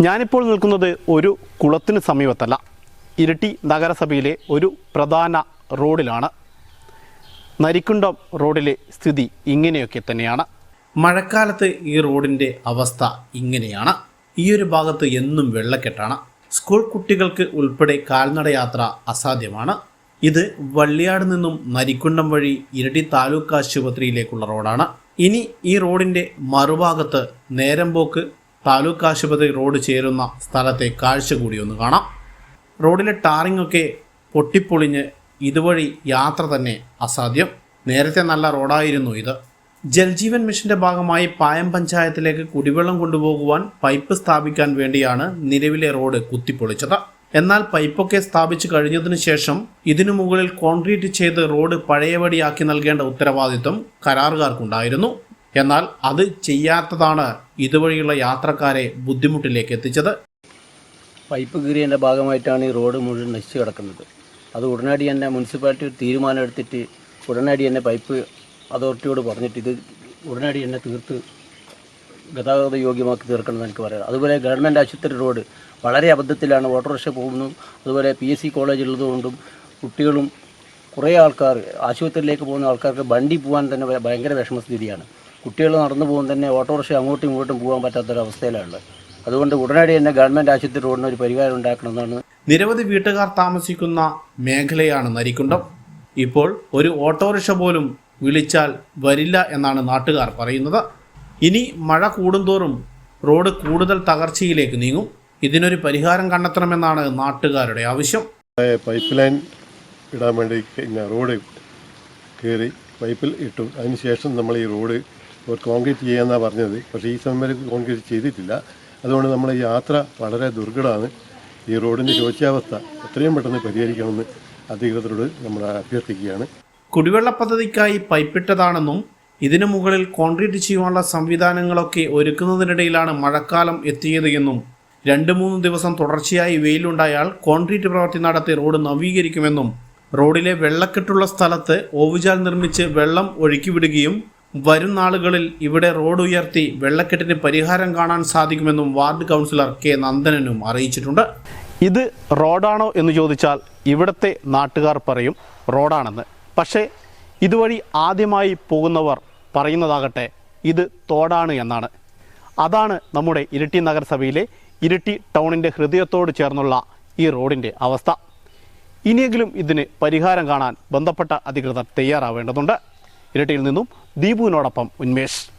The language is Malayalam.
ഞാനിപ്പോൾ നിൽക്കുന്നത് ഒരു കുളത്തിന് സമീപത്തല്ല. ഇരിട്ടി നഗരസഭയിലെ ഒരു പ്രധാന റോഡിലാണ്. നരിക്കുണ്ടം റോഡിലെ സ്ഥിതി ഇങ്ങനെയൊക്കെ തന്നെയാണ്. മഴക്കാലത്ത് ഈ റോഡിന്റെ അവസ്ഥ ഇങ്ങനെയാണ്. ഈ ഒരു ഭാഗത്ത് എന്നും വെള്ളക്കെട്ടാണ്. സ്കൂൾ കുട്ടികൾക്ക് ഉൾപ്പെടെ കാൽനടയാത്ര അസാധ്യമാണ്. ഇത് വള്ളിയാട് നിന്നും നരിക്കുണ്ടം വഴി ഇരട്ടി താലൂക്ക് ആശുപത്രിയിലേക്കുള്ള റോഡാണ്. ഇനി ഈ റോഡിന്റെ മറുഭാഗത്ത് നേരമ്പോക്ക് താലൂക്ക് ആശുപത്രി റോഡ് ചേരുന്ന സ്ഥലത്തെ കാഴ്ച കൂടി ഒന്ന് കാണാം. റോഡിലെ ടാറിംഗ് ഒക്കെ പൊട്ടിപ്പൊളിഞ്ഞ് ഇതുവഴി യാത്ര തന്നെ അസാധ്യം. നേരത്തെ നല്ല റോഡായിരുന്നു ഇത്. ജൽജീവൻ മിഷന്റെ ഭാഗമായി പായം പഞ്ചായത്തിലേക്ക് കുടിവെള്ളം കൊണ്ടുപോകുവാൻ പൈപ്പ് സ്ഥാപിക്കാൻ വേണ്ടിയാണ് നിലവിലെ റോഡ് കുത്തിപ്പൊളിച്ചത്. എന്നാൽ പൈപ്പൊക്കെ സ്ഥാപിച്ചു കഴിഞ്ഞതിനു ശേഷം ഇതിനു മുകളിൽ കോൺക്രീറ്റ് ചെയ്ത് റോഡ് പഴയപടിയാക്കി നൽകേണ്ട ഉത്തരവാദിത്വം കരാറുകാർക്കുണ്ടായിരുന്നു. എന്നാൽ അത് ചെയ്യാത്തതാണ് ഇതുവഴിയുള്ള യാത്രക്കാരെ ബുദ്ധിമുട്ടിലേക്ക് എത്തിച്ചത്. പൈപ്പ് കീറിയതിന്റെ ഭാഗമായിട്ടാണ് ഈ റോഡ് മുഴുവൻ നശിച്ചു കിടക്കുന്നത്. അത് ഉടനടി തന്നെ മുനിസിപ്പാലിറ്റി ഒരു തീരുമാനം എടുത്തിട്ട് ഉടനടി തന്നെ പൈപ്പ് അതോറിറ്റിയോട് പറഞ്ഞിട്ട് ഇത് ഉടനടി തന്നെ തീർത്ത് ഗതാഗത യോഗ്യമാക്കി തീർക്കണമെന്ന് എനിക്ക് പറയാം. അതുപോലെ ഗവൺമെന്റ് ആശുപത്രി റോഡ് വളരെ അബദ്ധത്തിലാണ്. ഓട്ടോറിക്ഷ പോകുന്നു. അതുപോലെ പി എസ് സി കോളേജ് ഉള്ളതുകൊണ്ടും കുട്ടികളും കുറേ ആൾക്കാർ ആശുപത്രിയിലേക്ക് പോകുന്ന ആൾക്കാർക്ക് വണ്ടി പോകാൻ തന്നെ ഭയ- ഭയങ്കര വിഷമസ്ഥിതിയാണ്. കുട്ടികൾ നടന്നു പോകുമ്പോൾ തന്നെ ഓട്ടോറിക്ഷ അങ്ങോട്ടും ഇങ്ങോട്ടും പോകാൻ പറ്റാത്തൊരവസ്ഥയിലാണ് അതുകൊണ്ട് ഉടനടി തന്നെ ഗവൺമെന്റ് ആശുപത്രി റോഡിന് ഒരു പരിഹാരം ഉണ്ടാക്കണമെന്നാണ് നിരവധി വീട്ടുകാർ താമസിക്കുന്ന മേഖലയാണ് നരിക്കുണ്ടം. ഇപ്പോൾ ഒരു ഓട്ടോറിക്ഷ പോലും വിളിച്ചാൽ വരില്ല എന്നാണ് നാട്ടുകാർ പറയുന്നത്. ഇനി മഴ കൂടുന്തോറും റോഡ് കൂടുതൽ തകർച്ചയിലേക്ക് നീങ്ങും. ഇതിനൊരു പരിഹാരം കണ്ടെത്തണമെന്നാണ് നാട്ടുകാരുടെ ആവശ്യം. പൈപ്പ് ലൈൻ ഇടാൻ വേണ്ടി റോഡ് കയറി പൈപ്പിൽ ഇട്ടു. അതിനുശേഷം നമ്മൾ ഈ റോഡ് കോൺക്രീറ്റ് ചെയ്യാമെന്നാണ് പറഞ്ഞത്. പക്ഷേ ഈ സമയം വരെ കോൺക്രീറ്റ് ചെയ്തിട്ടില്ല. അതുകൊണ്ട് നമ്മൾ യാത്ര വളരെ ദുർഘടമാണ്. ഈ റോഡിന്റെ ശോച്യാവസ്ഥ എത്രയും പെട്ടെന്ന് പരിഹരിക്കണമെന്ന് അധികൃതരോട് നമ്മൾ അഭ്യർത്ഥിക്കുകയാണ്. കുടിവെള്ള പദ്ധതിക്കായി പൈപ്പിട്ടതാണെന്നും ഇതിനു മുകളിൽ കോൺക്രീറ്റ് ചെയ്യാനുള്ള സംവിധാനങ്ങളൊക്കെ ഒരുക്കുന്നതിനിടയിലാണ് മഴക്കാലം എത്തിയത് എന്നും രണ്ട് മൂന്ന് ദിവസം തുടർച്ചയായി വെയിലുണ്ടായാൽ കോൺക്രീറ്റ് പ്രവൃത്തി നടത്തി റോഡ് നവീകരിക്കുമെന്നും റോഡിലെ വെള്ളക്കെട്ടുള്ള സ്ഥലത്ത് ഓവുചാൽ നിർമ്മിച്ച് വെള്ളം ഒഴുക്കിവിടുകയും വരും നാളുകളിൽ ഇവിടെ റോഡ് ഉയർത്തി വെള്ളക്കെട്ടിന് പരിഹാരം കാണാൻ സാധിക്കുമെന്നും വാർഡ് കൗൺസിലർ കെ നന്ദനനും അറിയിച്ചിട്ടുണ്ട്. ഇത് റോഡാണോ എന്ന് ചോദിച്ചാൽ ഇവിടുത്തെ നാട്ടുകാർ പറയും റോഡാണെന്ന്. പക്ഷേ ഇതുവഴി ആദ്യമായി പോകുന്നവർ പറയുന്നതാകട്ടെ ഇത് തോടാണ് എന്നാണ്. അതാണ് നമ്മുടെ ഇരിട്ടി നഗരസഭയിലെ ഇരിട്ടി ടൗണിന്റെ ഹൃദയത്തോട് ചേർന്നുള്ള ഈ റോഡിന്റെ അവസ്ഥ. ഇനിയെങ്കിലും ഇതിന് പരിഹാരം കാണാൻ ബന്ധപ്പെട്ട അധികൃതർ തയ്യാറാവേണ്ടതുണ്ട്. ഇരട്ടിയിൽ നിന്നും ദീപുവിനോടൊപ്പം ഉന്മേഷ്.